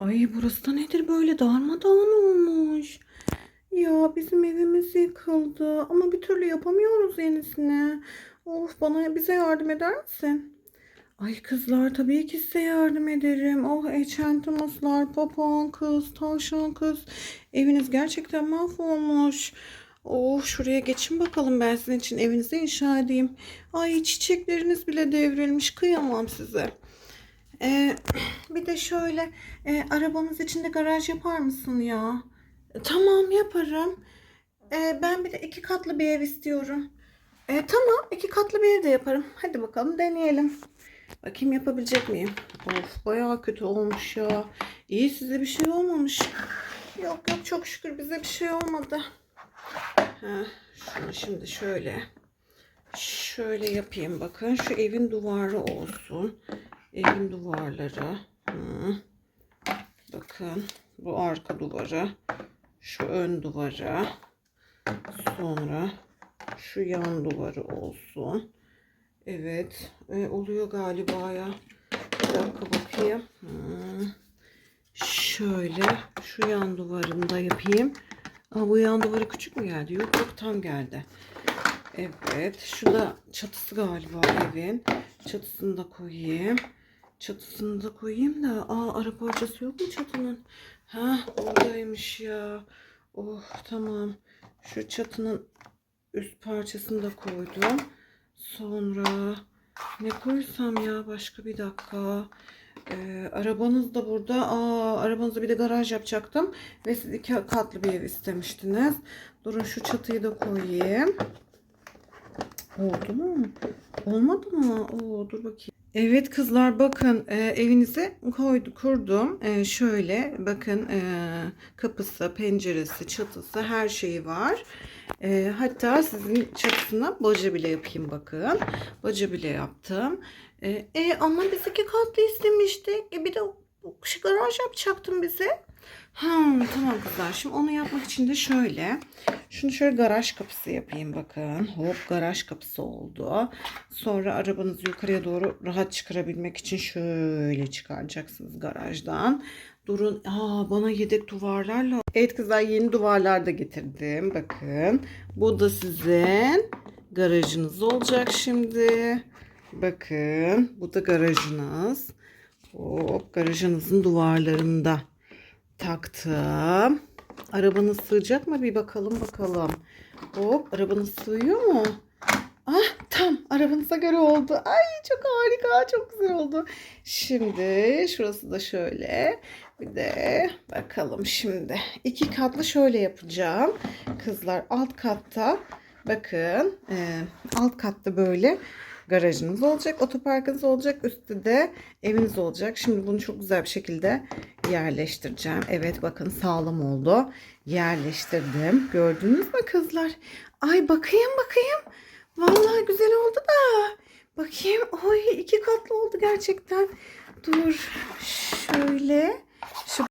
Ay burası da nedir böyle darmadağın olmuş. Ya bizim evimiz yıkıldı ama bir türlü yapamıyoruz yenisini. Of bana bize yardım eder misin? Ay kızlar tabii ki size yardım ederim. Oh eçentimoslar, papağan kız, tavşan kız. Eviniz gerçekten mahvolmuş. Oh şuraya geçin bakalım ben sizin için evinizi inşa edeyim. Ay çiçekleriniz bile devrilmiş. Kıyamam size. Ee, bir de şöyle e, arabanız içinde garaj yapar mısın ya? E, Tamam yaparım. E, ben bir de iki katlı bir ev istiyorum. E, tamam iki katlı bir ev de yaparım. Hadi bakalım deneyelim. Bakayım yapabilecek miyim? Of bayağı kötü olmuş ya. İyi size bir şey olmamış. Yok yok çok şükür bize bir şey olmadı. Şunu şimdi şöyle şöyle yapayım bakın. Şu evin duvarı olsun. Evin duvarları. Hı. Bakın bu arka duvarı. Şu ön duvarı. Sonra şu yan duvarı olsun. Evet. e, oluyor galiba ya. Bir dakika bakayım. Hı. Şöyle şu yan duvarını da yapayım. Aa, bu yan duvarı küçük mü geldi? Yok yok tam geldi. Evet. Şu da çatısı galiba evin. Çatısını da koyayım. Çatısını da koyayım da. Aa ara parçası yok mu çatının? Ha oradaymış ya. Oh tamam. Şu çatının üst parçasını da koydum. Sonra ne koysam ya başka bir dakika. Ee, arabanız da burada. Aa, arabanızda bir de garaj yapacaktım. Ve siz iki katlı bir ev istemiştiniz. Durun şu çatıyı da koyayım. Oldu mu? Olmadı mı? Oo, dur bakayım. Evet kızlar bakın e, evinize koydu, kurdum. E, şöyle bakın e, kapısı, penceresi, çatısı her şeyi var. E, hatta sizin çatısına baca bile yapayım bakın. Baca bile yaptım. E, e, ama biz iki katlı istemiştik. E, bir de garaj yapacaktım bize. Hmm, tamam kızlar. Şimdi onu yapmak için de şöyle. Şunu şöyle garaj kapısı yapayım bakın. Hop garaj kapısı oldu. Sonra arabanızı yukarıya doğru rahat çıkarabilmek için şöyle çıkaracaksınız garajdan. Durun. Aa bana yedek duvarlarla. Evet kızlar yeni duvarlar da getirdim. Bakın. Bu da sizin garajınız olacak şimdi. Bakın. Bu da garajınız. Hop garajınızın duvarlarında taktım. Arabanız sığacak mı bir bakalım bakalım. Hop arabanız sığıyor mu? Ah tam arabanıza göre oldu. Ay çok harika çok güzel oldu. Şimdi şurası da şöyle. Bir de bakalım şimdi. iki katlı şöyle yapacağım. Kızlar alt katta bakın e, alt katta böyle garajınız olacak. Otoparkınız olacak. Üstte de eviniz olacak. Şimdi bunu çok güzel bir şekilde yerleştireceğim. Evet bakın sağlam oldu. Yerleştirdim. Gördünüz mü kızlar? Ay bakayım bakayım. Vallahi güzel oldu da. Bakayım. Oy iki katlı oldu gerçekten. Dur. Şöyle. Şu